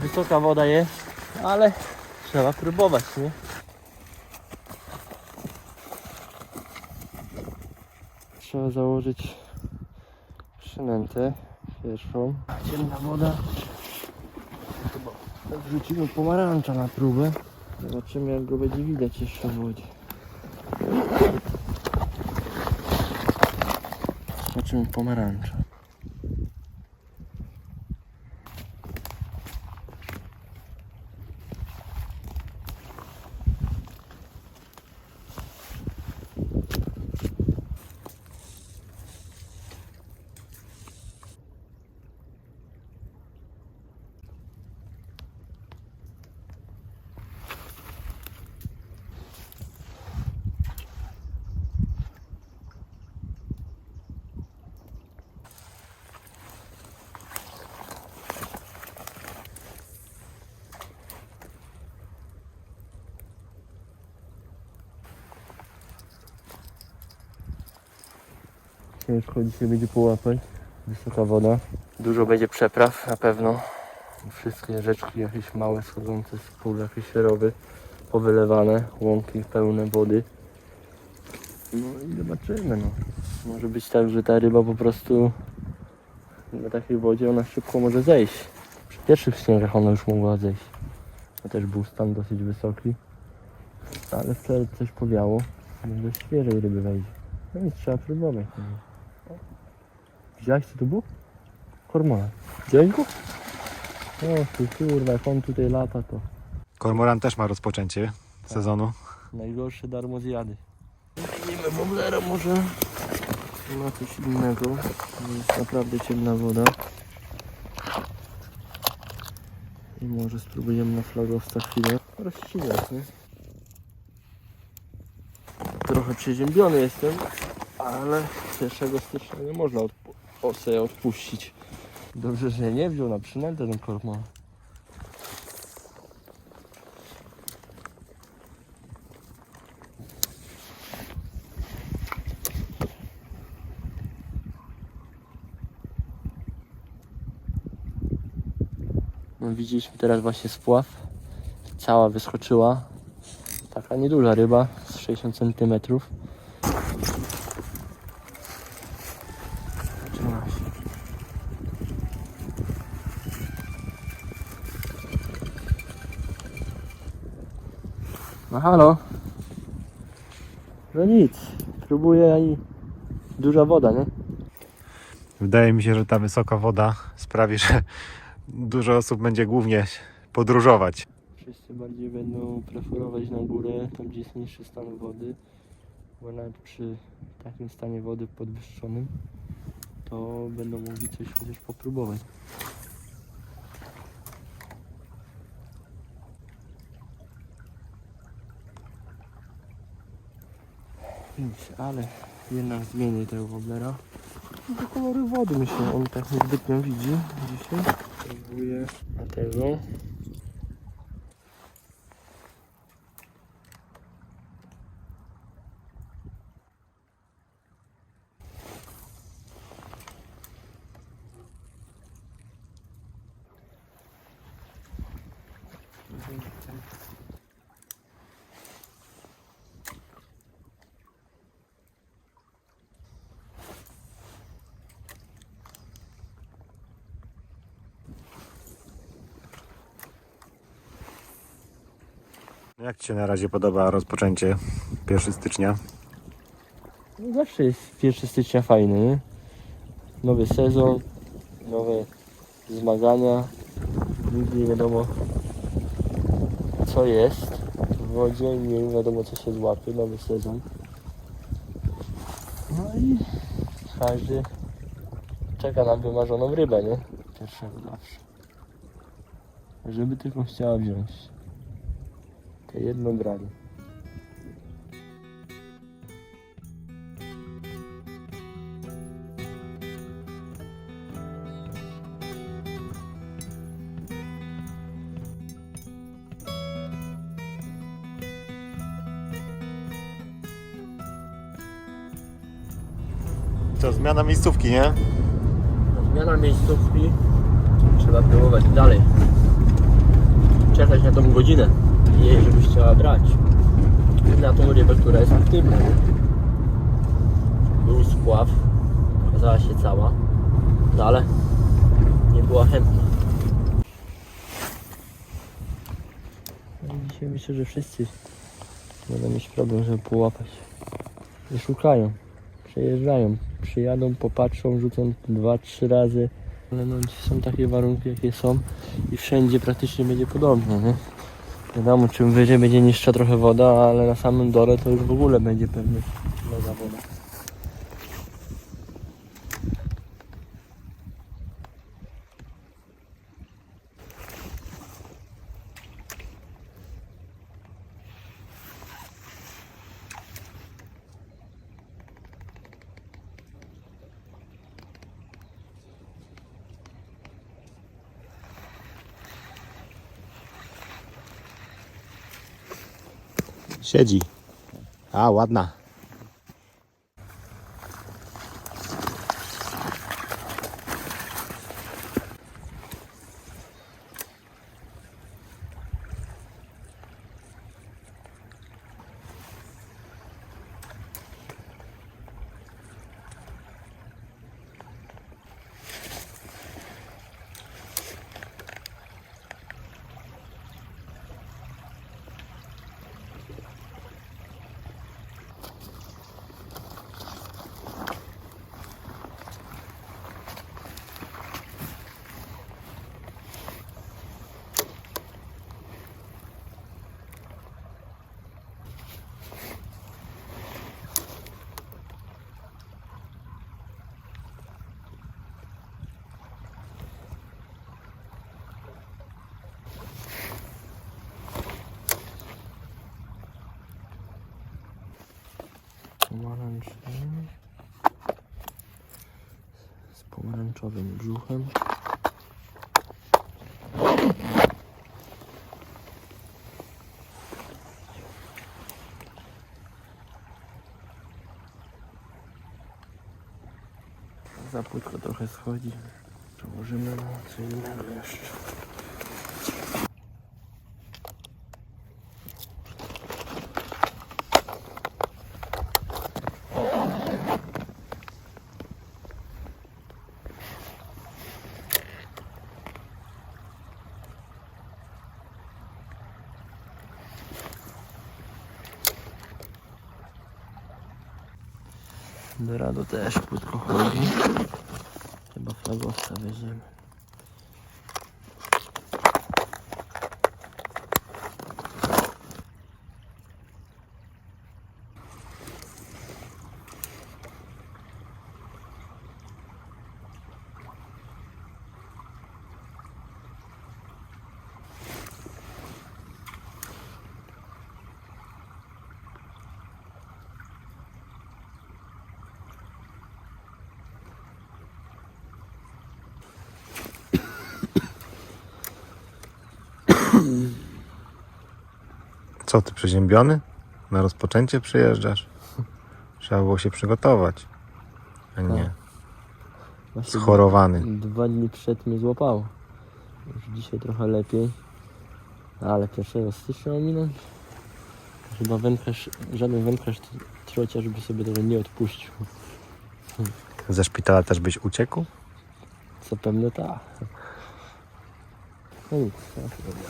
Wysoka woda jest, ale trzeba próbować, nie? Trzeba założyć przynętę pierwszą. Ciemna woda. Chyba wrzucimy pomarańcza na próbę. Zobaczymy jak go będzie widać jeszcze w wodzie. Zobaczymy pomarańcza. Ciężko dzisiaj będzie połapać. Wysoka woda. Dużo będzie przepraw na pewno. Wszystkie rzeczki jakieś małe schodzące z pól, jakieś rowy powylewane, łąki pełne wody. No i zobaczymy no. Może być tak, że ta ryba po prostu na takiej wodzie ona szybko może zejść. Przy pierwszych śniegach ona już mogła zejść. To też był stan dosyć wysoki. Ale wczoraj coś powiało. Może świeżej ryby wejdzie. No nic, trzeba próbować. Widziałeś co to było? Kormora. Widziałeś go? O ty kurwa, jak on tutaj lata to Kormoran też ma rozpoczęcie sezonu. najgorsze darmo zjady. Zmienimy woblera może na coś innego. Jest naprawdę ciemna woda. I może spróbujemy na flagowca chwilę rozcinać, nie? Trochę przeziębiony jestem, ale 1 stycznia nie można odpu- o sobie odpuścić. Dobrze, że nie wziął na przynętę ten kormor. No, widzieliśmy teraz właśnie spław. Cała wyskoczyła. Taka nieduża ryba z 60 cm. Halo. No nic. Próbuję i duża woda, nie? Wydaje mi się, że ta wysoka woda sprawi, że dużo osób będzie głównie podróżować. Wszyscy bardziej będą preferować na górę, tam gdzie jest niższy stan wody, bo nawet przy takim stanie wody podwyższonym, to będą mogli coś chociaż popróbować. Nic, ale jednak zmienię tego woblera. Do koloru wody myślę, on tak niezbytnio widzi dzisiaj. Próbuję na tego. Jak Ci się na razie podoba rozpoczęcie 1 stycznia? No zawsze jest 1 stycznia fajny? Nowy sezon, nowe zmagania. Nigdy nie wiadomo co jest w wodzie, nie wiadomo co się złapie, nowy sezon. No i każdy czeka na wymarzoną rybę, nie? Pierwszego zawsze. Żeby tylko chciała wziąć. Jedno branie. To zmiana miejscówki, nie? Zmiana miejscówki. trzeba próbować dalej. Czekać na tą godzinę jej, żebyś chciała brać. Na tą rybę, która jest aktywna. Był spław, okazała się cała, no ale nie była chętna. Dzisiaj myślę, że wszyscy będą mieć problem, żeby połapać. I szukają, przejeżdżają, przyjadą, popatrzą, rzucą dwa, trzy razy. Ale no są takie warunki, jakie są i wszędzie praktycznie będzie podobnie, nie? Wiadomo, czym wyżej będzie niższa trochę woda, ale na samym dole to już w ogóle będzie pewnie woda. Siedzi. A, ładna. Pomarańczowy. Z pomarańczowym brzuchem. Za płytko trochę schodzi. Przełożymy na co innego jeszcze. Dorado też płytko chodzi. Chyba flagowca weźmiemy. Co ty, przeziębiony? Na rozpoczęcie przyjeżdżasz? Trzeba było się przygotować. A nie, Właśnie schorowany. Dwa dni przed mnie złapało. Już dzisiaj trochę lepiej. Ale 1 stycznia minąć. Chyba wędkarz, żaden wędkarz t- trzocia, żeby sobie tego nie odpuścił. Ze szpitala też byś uciekł? Co pewno tak. No nic, ja robię.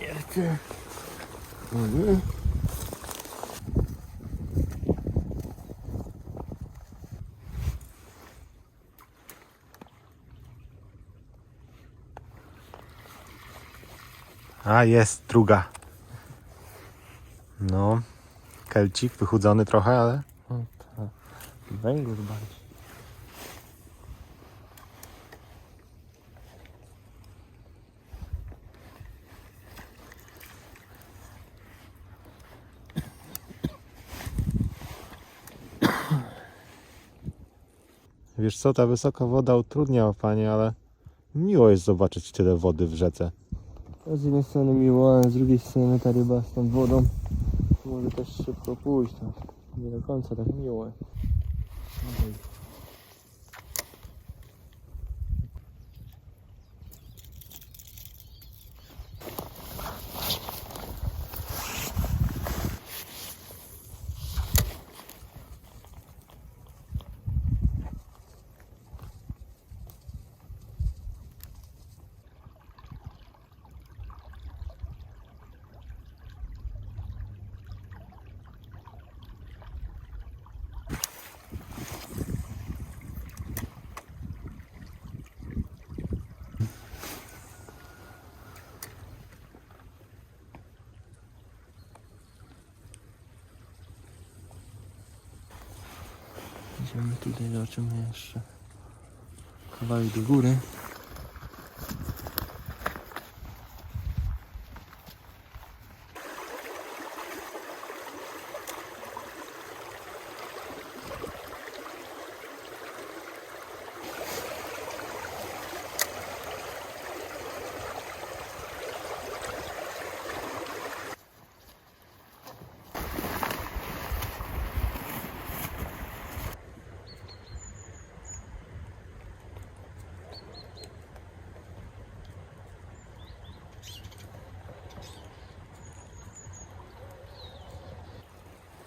Nie chcę. Mhm. A, jest druga. No, kelcik wychudzony trochę, ale tak. Bardziej. Wiesz co, ta wysoka woda utrudnia łapanie, ale miło jest zobaczyć tyle wody w rzece. Z jednej strony miło, a z drugiej strony ta ryba z tą wodą może też szybko pójść. To nie do końca tak miło. Idziemy tutaj, zobaczymy jeszcze kawałek do góry.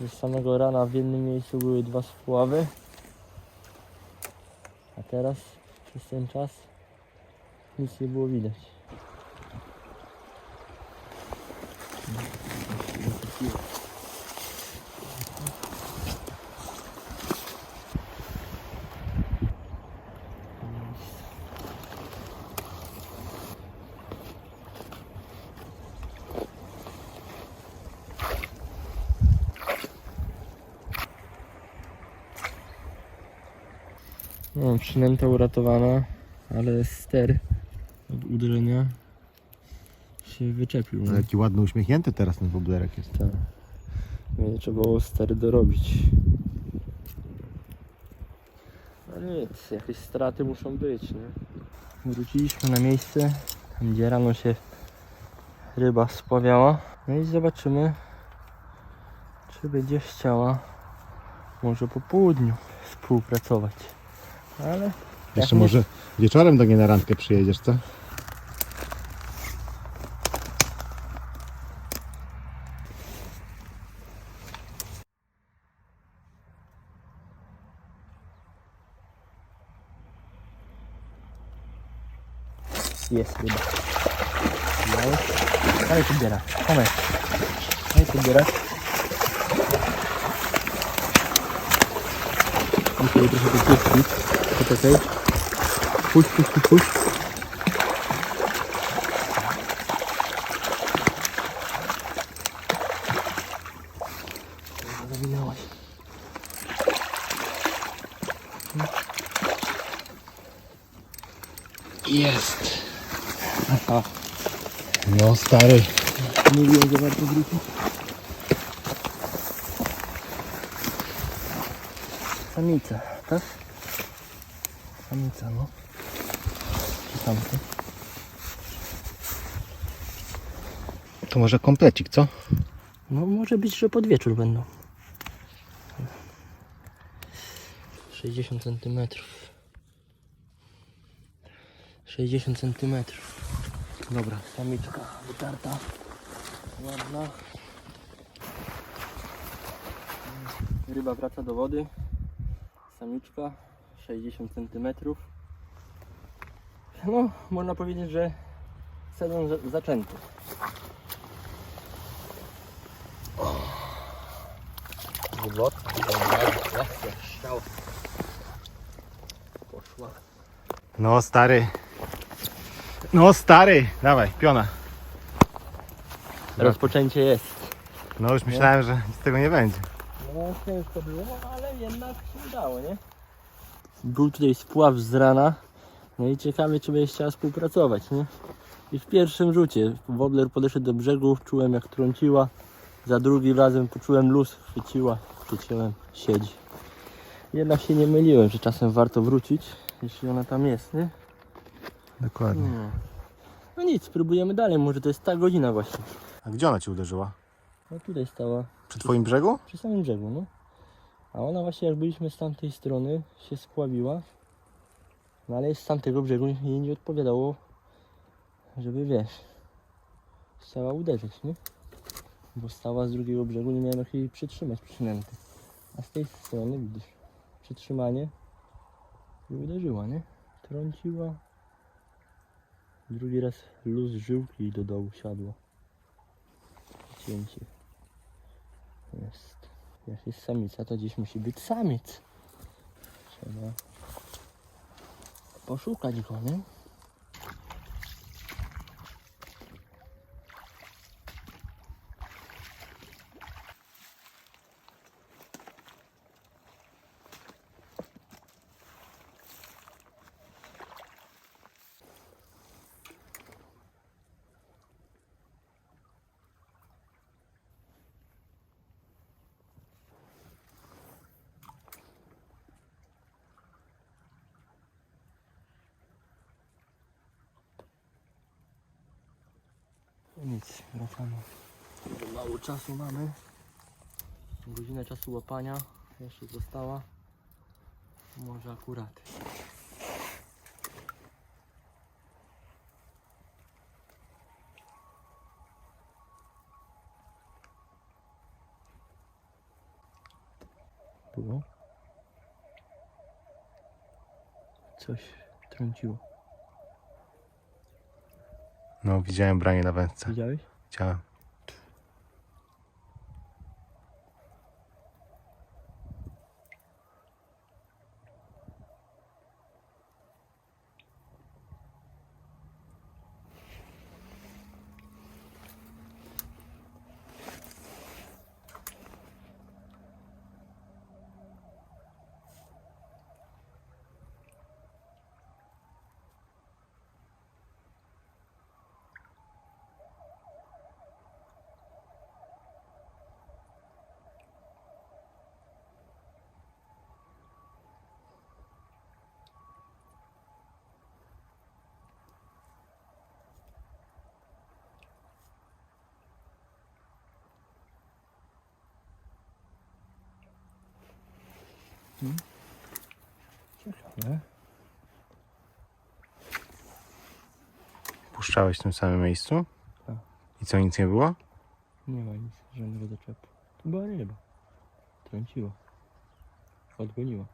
Z samego rana w jednym miejscu były dwa spławy. A teraz przez ten czas nic nie było widać. No, przynęta uratowana, ale ster od uderzenia się wyczepił. nie? Ale jaki ładny uśmiechnięty teraz ten woblerek jest. Tak. Nie trzeba było ster dorobić. No nic, jakieś straty muszą być, nie? Wróciliśmy na miejsce, tam gdzie rano się ryba spławiała. No i zobaczymy, czy będzie chciała może po południu współpracować. Ale Jeszcze może wieczorem do niej na randkę przyjedziesz, co? Jest ryba. Daj. Daj podbiera. Tomek. Daj podbierać. Muszę jej trochę wypuścić. Poczekaj. Puść, puść, puść, puść. Zawinęłaś. Jest. Aha. No stary. Mówiłem, że warto wrócić. Samica, tak? Samica, no. Czy tamty? To może komplecik, co? No może być, że pod wieczór będą. 60 cm. 60 cm. Dobra, samiczka wytarta. Ładna. Ryba wraca do wody. Samiczka 60 cm. No, można powiedzieć, że sezon za- zaczęty. Strzał. Poszła. No stary. No stary. Dawaj, piona. Rozpoczęcie jest. No już myślałem, że nic z tego nie będzie. No ciężko było, ale jednak się udało, nie? Był tutaj spław z rana. No i ciekawie, czy będzie chciała współpracować, nie? I w pierwszym rzucie wobler podeszedł do brzegu, czułem jak trąciła. Za drugim razem poczułem luz, chwyciła, chwyciłem, siedzi. Jednak się nie myliłem, że czasem warto wrócić, jeśli ona tam jest, nie? Dokładnie. No, no nic, spróbujemy dalej, może to jest ta godzina właśnie. A gdzie ona ci uderzyła? No tutaj stała Przy twoim brzegu? przy samym brzegu, no. A ona właśnie jak byliśmy z tamtej strony się spławiła. No ale z tamtego brzegu jej nie odpowiadało, żeby wiesz, chciała uderzyć, nie? Bo stała z drugiego brzegu, nie miałem jak jej przytrzymać przynęty. A z tej strony widzisz, przytrzymanie i uderzyła, nie? Trąciła. Drugi raz luz żyłki do dołu siadło. Cięcie. Jest. Jak jest samica, to gdzieś musi być samiec. Trzeba poszukać go, nie? Czasu mamy. Godzinę czasu łapania jeszcze została. Może akurat. Było? Coś trąciło. No, widziałem branie na wędce. Widziałeś? Widziałem. Ciekawe. Puszczałeś w tym samym miejscu? Tak. I co, nic nie było? Nie ma nic, żadnego zaczepu. To była ryba. Trąciła. Odgoniła.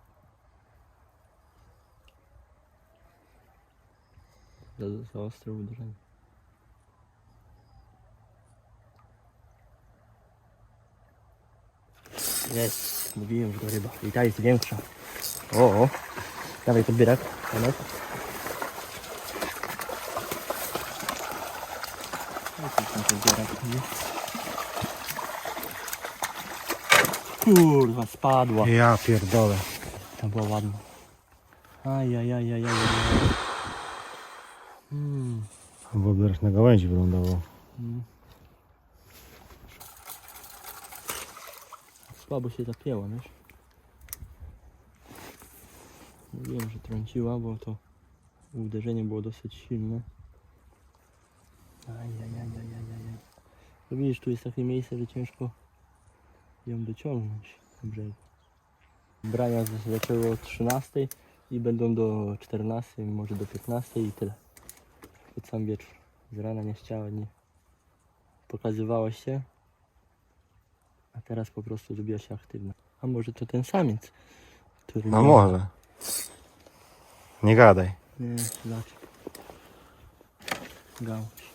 Za, za ostre uderzenie. Jest, mówiłem, że to ryba. I ta jest większa. O, o. Dawaj podbierak. Janek. Kurwa, spadła. Ja pierdolę. Ta była ładna. Ajajajajajaj. Mm. Woblerz na gałęzi wylądował. Mm. Słabo się zapięła, wiesz? Mówiłem, że trąciła, bo to uderzenie było dosyć silne. Ajajajajajaj. No widzisz, tu jest takie miejsce, że ciężko ją dociągnąć do brzegu. Brania z- zaczęło o 13 i będą do 14, może do 15 i tyle. Pod sam wieczór. Z rana nie chciała, nie pokazywała się, a teraz po prostu zrobiła się aktywna. A może to ten samiec, który... No nie- może. Nie gadaj. Nie, zobaczek. Gałąź.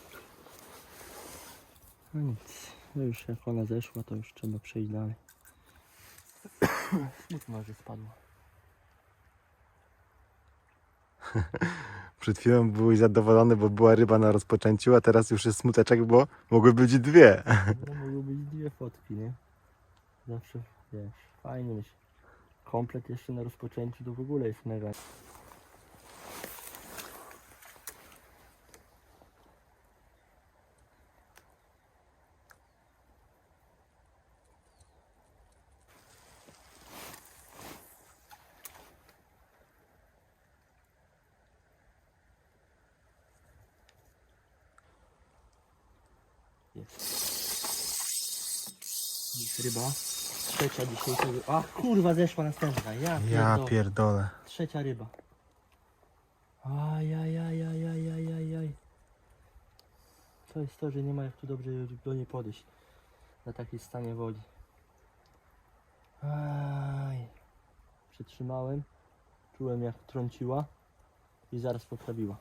No nic. No już jak ona zeszła, to już trzeba przejść dalej. Smutno, że spadła. Przed chwilą byłeś zadowolony, bo była ryba na rozpoczęciu, a teraz już jest smuteczek, bo mogły być dwie. No mogły być dwie fotki, nie? Zawsze, wiesz, fajnie mieć komplet jeszcze na rozpoczęciu, to w ogóle jest mega. Jest. Jest ryba. Trzecia dzisiejszego. A kurwa zeszła następna. Ja, Ja pierdolę. pierdolę. Trzecia ryba. Ajajajajajajajaj. To jest to, że nie ma jak tu dobrze do niej podejść. Na takiej stanie wodzi. Aj. Przytrzymałem. Czułem jak trąciła. I zaraz poprawiła.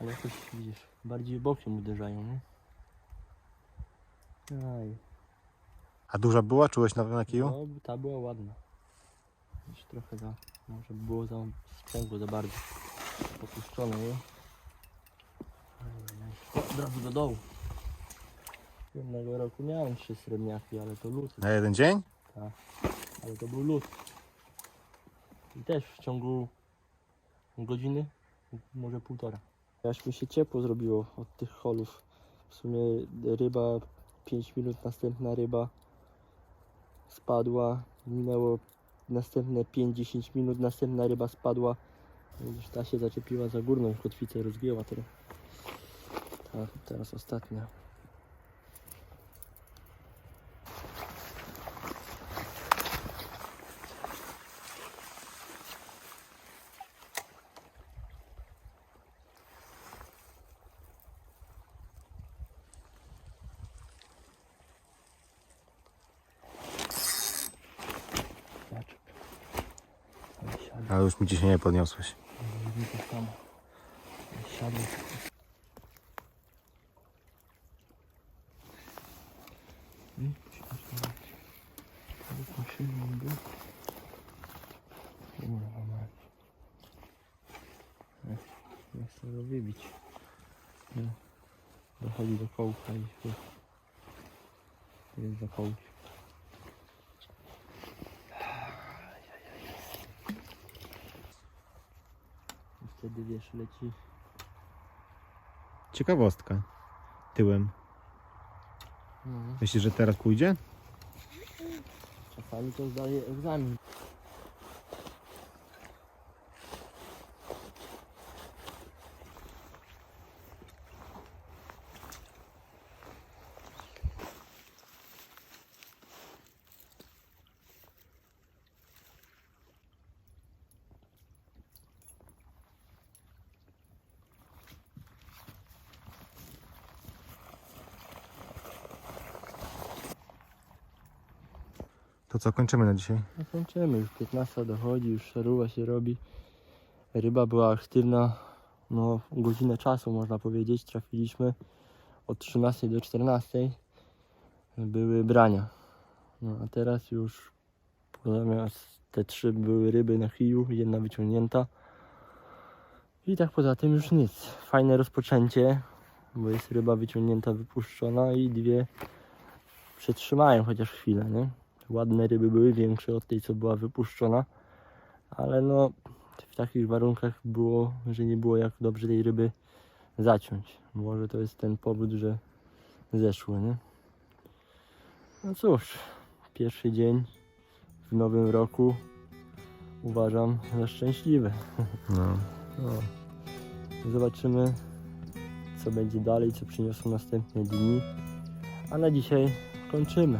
Ale jakoś widzisz, bardziej bokiem uderzają, nie? Aj. A duża była? Czułeś na, na kiju? No, ta była ładna. Już trochę za, może było za sprzęgło za bardzo popuszczone, nie? Od razu do dołu. Jednego roku miałem trzy srebrniaki, ale to lód, Na jeden dzień? ale to był lód. I też w ciągu godziny, może półtora. Aż mi się ciepło zrobiło od tych holów. W sumie ryba 5 minut, następna ryba spadła. Minęło następne 5-10 minut, następna ryba spadła. Widzisz, ta się zaczepiła za górną kotwicę, rozgięła trochę. Ta, teraz ostatnia. Mi dzisiaj nie podniosłeś. Nie to samo. Siadł. Kurwa mać. Nie chcę go wybić. Dochodzi do kołka i się... Jest za kołki. I wtedy wiesz, leci Ciekawostka. Tyłem. no, Myślisz, że teraz pójdzie? czasami to zdaje egzamin. To co, kończymy na dzisiaj? No kończymy, już 15 dochodzi, już szaruwa się robi. Ryba była aktywna, no godzinę czasu można powiedzieć. Trafiliśmy od 13 do 14. Były brania. No a teraz już zamiast te trzy były ryby na chiju, jedna wyciągnięta. I tak poza tym już nic. Fajne rozpoczęcie, bo jest ryba wyciągnięta, wypuszczona i dwie przetrzymają chociaż chwilę, nie? Ładne ryby były, większe od tej, co była wypuszczona, ale no w takich warunkach było, że nie było jak dobrze tej ryby zaciąć. Może to jest ten powód, że zeszły, nie? No cóż, pierwszy dzień w nowym roku uważam za szczęśliwy. No. No. Zobaczymy, co będzie dalej, co przyniosą następne dni. A na dzisiaj kończymy.